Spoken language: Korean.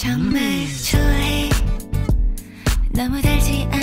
정말 좋아해. 너무 달지 않아